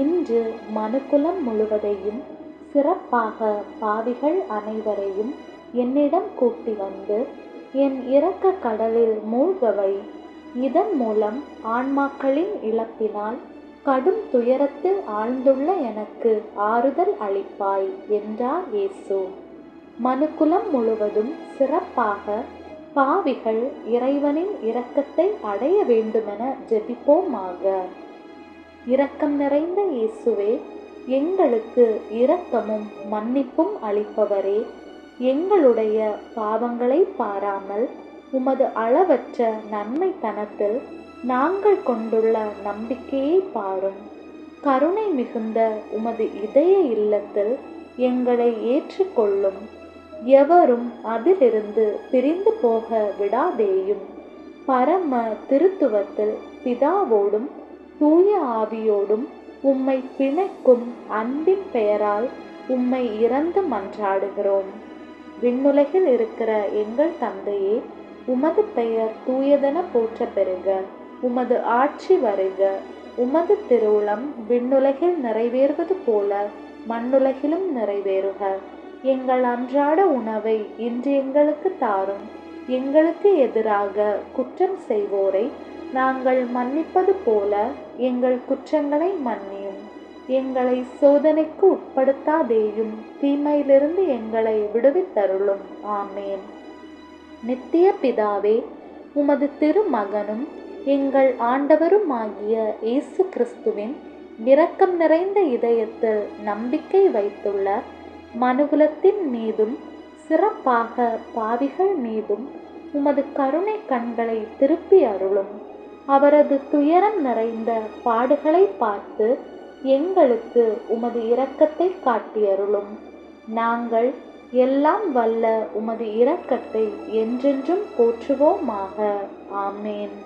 இன்று மனுக்குலம் முழுவதையும் சிறப்பாக பாவிகள் அனைவரையும் என்னிடம் கூட்டி வந்து என் இரக்க கடலில் மூழ்கவை. இதன் மூலம் ஆன்மாக்களின் இழப்பினால் கடும் துயரத்தில் ஆழ்ந்துள்ள எனக்கு ஆறுதல் அளிப்பாய் என்றார் இயேசு. மனுக்குலம் முழுவதும் சிறப்பாக பாவிகள் இறைவனின் இரக்கத்தை அடைய வேண்டுமென ஜெபிப்போமாக. இரக்கம் நிறைந்த இயேசுவே எங்களுக்கு இரக்கமும் மன்னிப்பும் அளிப்பவரே. எங்களுடைய பாவங்களை பாராமல் உமது அளவற்ற நன்மைத்தனத்தில் நாங்கள் கொண்டுள்ள நம்பிக்கையை பாரும். கருணை மிகுந்த உமது இதய இல்லத்தில் எங்களை ஏற்றுக்கொள்ளும். எவரும் அதிலிருந்து பிரிந்து போக விடாதேயும். பரம திருத்துவத்தில் பிதாவோடும் தூய ஆவியோடும் உம்மை பிணைக்கும் அன்பின் பெயரால் உம்மை இறந்து மன்றாடுகிறோம். விண்ணுலகில் இருக்கிற எங்கள் தந்தையே உமது பெயர் தூயதென போற்ற பெறுக உமது ஆட்சி வருக. உமது திருவுளம் விண்ணுலகில் நிறைவேறுவது போல மண்ணுலகிலும் நிறைவேறுக. எங்கள் அன்றாட உணவை இன்று எங்களுக்கு தாரும். எங்களுக்கு எதிராக குற்றம் செய்வோரை நாங்கள் மன்னிப்பது போல எங்கள் குற்றங்களை மன்னியும். எங்களை சோதனைக்கு உட்படுத்தாதேயும் தீமையிலிருந்து எங்களை விடுவித்தருளும். ஆமேன். நித்திய பிதாவே உமது திருமகனும் எங்கள் ஆண்டவருமாகிய இயேசு கிறிஸ்துவின் இரக்கம் நிறைந்த இதயத்தில் நம்பிக்கை வைத்துள்ள மனுகுலத்தின் மீதும் சிறப்பாக பாவிகள் மீதும் உமது கருணை கண்களை திருப்பி அருளும். அவரது துயரம் நிறைந்த பாடுகளை பார்த்து எங்களுக்கு உமது இரக்கத்தை காட்டியருளும். நாங்கள் எல்லாம் வல்ல உமது இரக்கத்தை என்றென்றும் போற்றுவோமாக. ஆமேன்.